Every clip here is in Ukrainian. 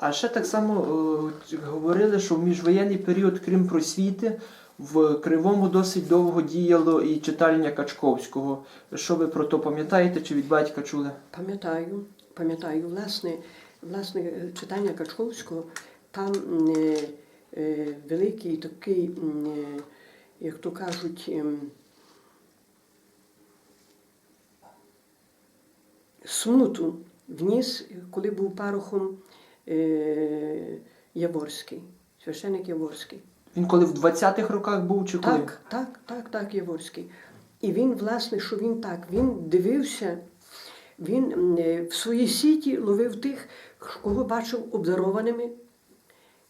А ще так само е, говорили, що в міжвоєнний період, крім просвіти, в Кривому досить довго діяло і читальня Качковського. Що ви про то пам'ятаєте чи від батька чули? Пам'ятаю, пам'ятаю, власне, власне, е, читання Качковського, там е, е, великий такий, е, як то кажуть, ем, смуту вніс, коли був парохом е, Яворський, священик Яворський. Він коли в 20-х роках був чи коли? Так, так, так, так, Яворський. І він, власне, що він так, він дивився, він е, в своїй сіті ловив тих, кого бачив обдарованими.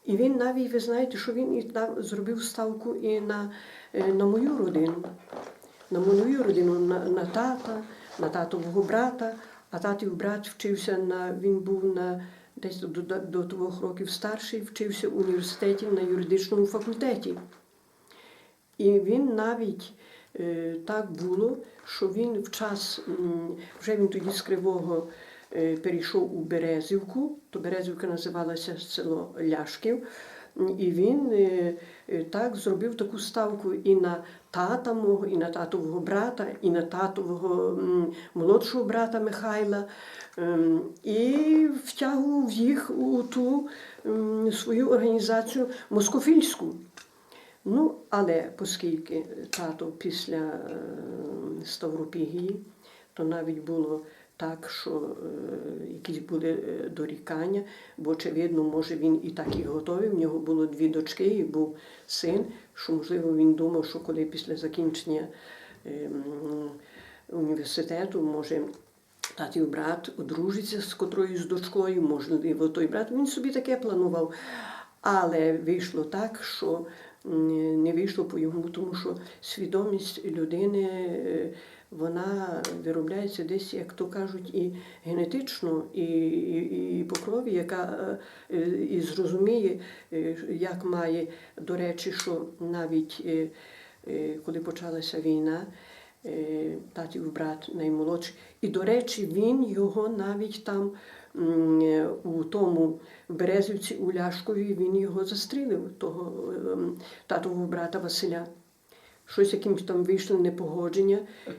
І він навіть, ви знаєте, що він і там зробив ставку і на, е, на мою родину, на мою родину, на, на тата, на татового брата. А татів брат вчився на він був на десь до, до, двох років старший, вчився в університеті на юридичному факультеті. І він навіть е, так було, що він в час, вже він тоді з Кривого е, перейшов у Березівку, то Березівка називалася село Ляшків. І він е, е, так зробив таку ставку і на тата мого, і на татового брата, і на татового молодшого брата Михайла, ем, і втягував їх у ту свою організацію москофільську. Ну, але оскільки тато після е, Ставропігії, то навіть було так, що е, якісь були е, дорікання, бо очевидно, може він і так і готовий. В нього було дві дочки і був син, що можливо він думав, що коли після закінчення е, університету, може. Татів брат одружиться з котроюсь дочкою, можливо, той брат. Він собі таке планував. Але вийшло так, що не вийшло по йому, тому що свідомість людини е, вона виробляється десь, як то кажуть, і генетично, і, і, і по крові, яка е, і зрозуміє, е, як має, до речі, що навіть е, коли почалася війна, татів брат наймолодший. І, до речі, він його навіть там у тому Березівці у Ляшкові він його застрілив, того ем, татового брата Василя. Щось якимось там вийшло непогодження.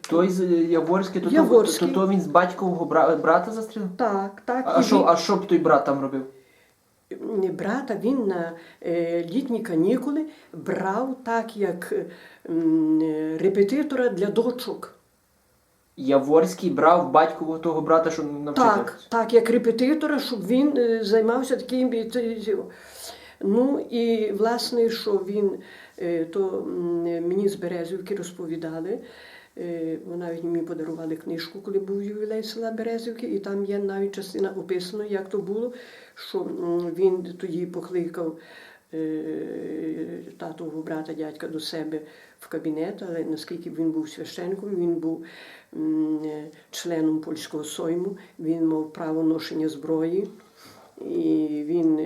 Той з Яворський, то, то- Яворський. То, то, він з батькового бра- брата застрілив? Так, так. А і що, він- а що б той брат там робив? брата він на е, літні канікули брав так, як м, е, репетитора для дочок. Яворський брав батькового того брата, що навчити. Так, так, як репетитора, щоб він е, займався таким. і це- це- Ну і власне, що він, е, то мені з Березівки розповідали. е, Навіть мені подарували книжку, коли був ювілей села Березівки, і там є навіть частина описано, як то було, що він тоді покликав е, татового брата, дядька до себе в кабінет, але наскільки він був священником, він був членом польського сойму, він мав право ношення зброї, і він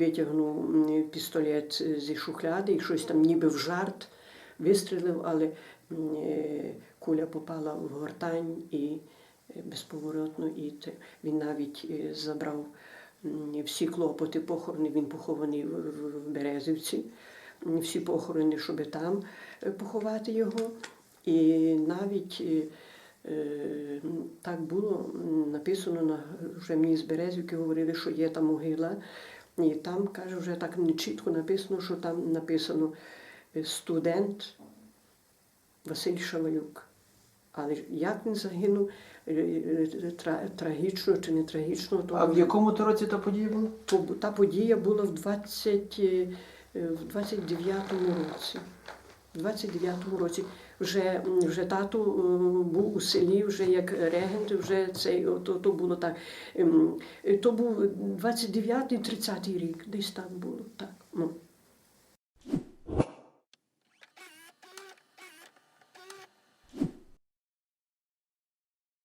витягнув пістолет зі шухляди і щось там ніби в жарт вистрілив, але е, куля попала в гортань і е, безповоротно, і він навіть е, забрав всі клопоти похорони, він похований в, Березівці, всі похорони, щоб там е, поховати його. І навіть е, е, так було написано на вже мені з Березівки говорили, що є там могила. І там каже, вже так не чітко написано, що там написано е, студент Василь Шавалюк. Але як він загинув е, е, тра- трагічно чи не трагічно, то А в якому то році та подія була? то та подія була в 20, е, в 29-му році. В 29-му році вже, вже тато був у селі, вже як регент, вже цей, то, то було так. Ем, То був 29-30 рік, десь так було. Так. Ну.